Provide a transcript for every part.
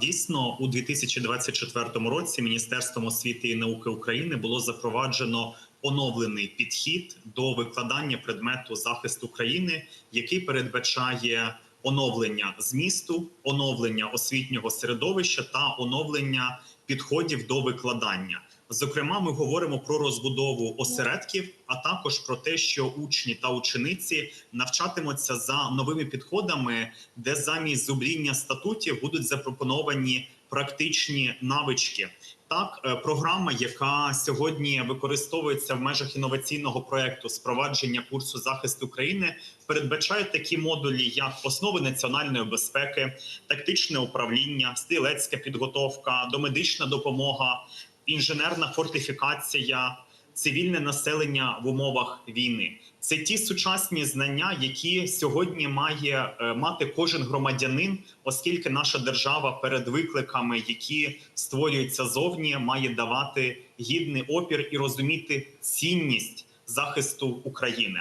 Дійсно, у 2024 році Міністерством освіти і науки України було запроваджено оновлений підхід до викладання предмету захист України, який передбачає оновлення змісту, оновлення освітнього середовища та оновлення підходів до викладання. Зокрема, ми говоримо про розбудову осередків, а також про те, що учні та учениці навчатимуться за новими підходами, де замість зубріння статутів будуть запропоновані практичні навички. Так, е, програма, яка сьогодні використовується в межах інноваційного проекту спровадження курсу захисту України, передбачає такі модулі, як основи національної безпеки, тактичне управління, стрілецька підготовка, домедична допомога, інженерна фортифікація, цивільне населення в умовах війни. Це ті сучасні знання, які сьогодні має е, мати кожен громадянин, оскільки наша держава перед викликами, які створюються зовні, має давати гідний опір і розуміти цінність захисту України.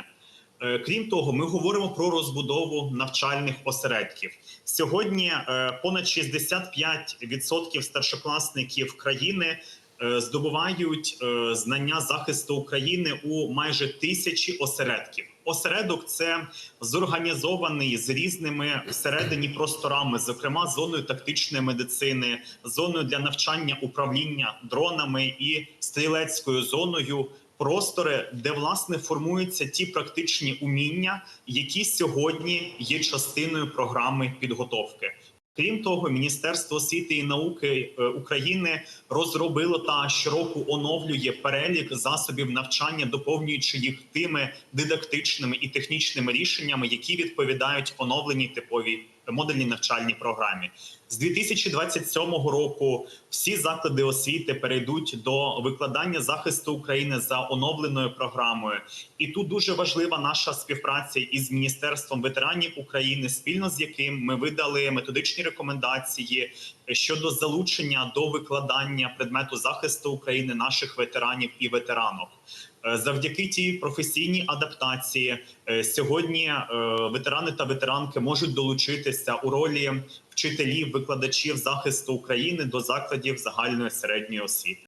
Е, Крім того, ми говоримо про розбудову навчальних осередків. Сьогодні е, понад 65% старшокласників країни здобувають е, знання захисту України у майже тисячі осередків. Осередок це зорганізований з різними всередині просторами, зокрема зоною тактичної медицини, зоною для навчання управління дронами і стрілецькою зоною. Простори, де власне формуються ті практичні уміння, які сьогодні є частиною програми підготовки. Крім того, Міністерство освіти і науки е, України розробило та щороку оновлює перелік засобів навчання, доповнюючи їх тими дидактичними і технічними рішеннями, які відповідають оновленій типовій модульній навчальній програмі. З 2027 року всі заклади освіти перейдуть до викладання захисту України за оновленою програмою. І тут дуже важлива наша співпраця із міністерством ветеранів України, спільно з яким ми видали методичні рекомендації щодо залучення до викладання предмету захисту України наших ветеранів і ветеранок. Е, Завдяки тій професійній адаптації е, сьогодні е, ветерани та ветеранки можуть долучитися у ролі вчителів, викладачів захисту України до закладів загальної середньої освіти.